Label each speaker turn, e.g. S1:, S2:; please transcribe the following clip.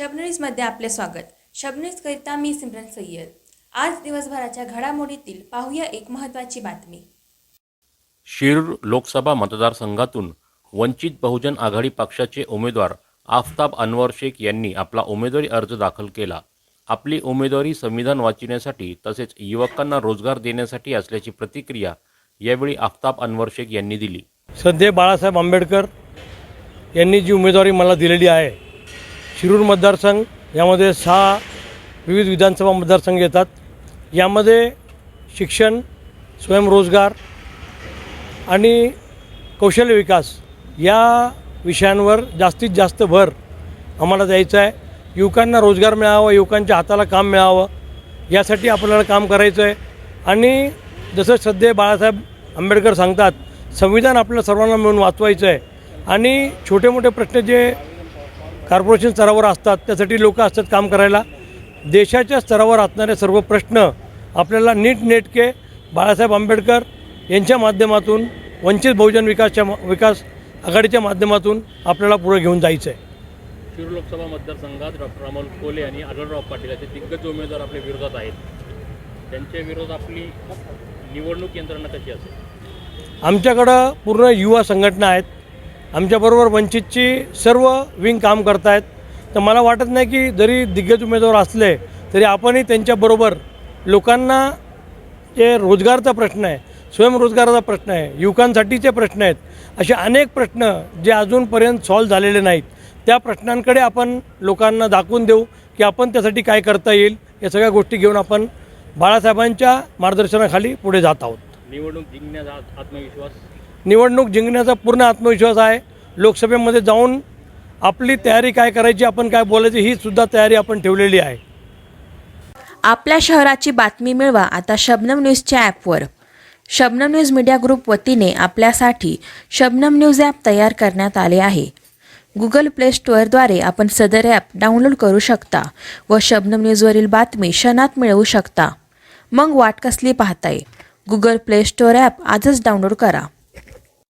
S1: न्यूजमध्ये आपले स्वागत. शबन्यूजकरिता मी सिमरन सय्यद. आज दिवसभराच्या घडामोडीतील पाहूया एक महत्त्वाची बातमी.
S2: शिरूर लोकसभा मतदारसंघातून वंचित बहुजन आघाडी पक्षाचे उमेदवार आफताब अनवर शेख यांनी आपला उमेदवारी अर्ज दाखल केला. आपली उमेदवारी संविधान वाचविण्यासाठी तसेच युवकांना रोजगार देण्यासाठी असल्याची प्रतिक्रिया यावेळी आफताब अनवर शेख यांनी दिली.
S3: सध्या बाळासाहेब आंबेडकर यांनी जी उमेदवारी मला दिलेली आहे शिरूर मतदारसंघ यामध्ये सहा विविध विधानसभा मतदारसंघ येतात. यामध्ये शिक्षण स्वयंरोजगार आणि कौशल्य विकास या विषयांवर जास्तीत जास्त भर आम्हाला द्यायचा आहे. युवकांना रोजगार मिळावा युवकांच्या हाताला काम मिळावं यासाठी आपल्याला काम करायचं आहे. आणि जसं सध्या बाळासाहेब आंबेडकर सांगतात संविधान आपल्या सर्वांना मिळून वाचवायचं आहे. आणि छोटे मोठे प्रश्न जे कॉर्पोरेशन स्तरावर असतात त्यासाठी लोक असतात काम करायला. देशाच्या स्तरावर असणारे सर्व प्रश्न आपल्याला नीटनेटके बाळासाहेब आंबेडकर यांच्या माध्यमातून वंचित बहुजन विकासच्या विकास आघाडीच्या माध्यमातून आपल्याला पुढे घेऊन जायचं आहे
S2: शिरूर लोकसभा मतदारसंघात डॉक्टर अमोल कोले आणि आढळराव पाटील असे दिग्गज उमेदवार आपल्या विरोधात आहेत. त्यांच्या विरोधात आपली निवडणूक यंत्रणा कशी असेल?
S3: आमच्याकडं पूर्ण युवा संघटना आहेत. आमच्याबरोबर वंचितची सर्व विंग काम करत आहेत तर मला वाटत नाही की जरी दिग्गज उमेदवार असले तरी आपणही त्यांच्याबरोबर लोकांना जे रोजगारचा प्रश्न आहे स्वयंरोजगाराचा प्रश्न आहे युवकांसाठीचे प्रश्न आहेत असे अनेक प्रश्न जे अजूनपर्यंत सॉल्व झालेले नाहीत त्या प्रश्नांकडे आपण लोकांना दाखवून देऊ की आपण त्यासाठी काय करता येईल या सगळ्या गोष्टी घेऊन आपण बाळासाहेबांच्या मार्गदर्शनाखाली पुढे जात आहोत.
S2: निवडणूक जिंकण्याचा आत्मविश्वास
S3: निवडणूक जिंकण्याचा पूर्ण आत्मविश्वास आहे. लोकसभेमध्ये जाऊन आपली तयारी काय करायची आपण काय बोलायची ही सुद्धा तयारी आपण ठेवलेली आहे.
S1: आपल्या शहराची बातमी मिळवा आता शबनम न्यूजच्या ॲपवर. शबनम न्यूज मीडिया ग्रुप वतीने आपल्यासाठी शबनम न्यूज ॲप तयार करण्यात आले आहे. गुगल प्ले स्टोअरद्वारे आपण सदर ॲप डाउनलोड करू शकता व शबनम न्यूजवरील बातमी क्षणात मिळवू शकता. मग वाट कसली पाहताय? गुगल प्ले स्टोअर ॲप आजच डाउनलोड करा.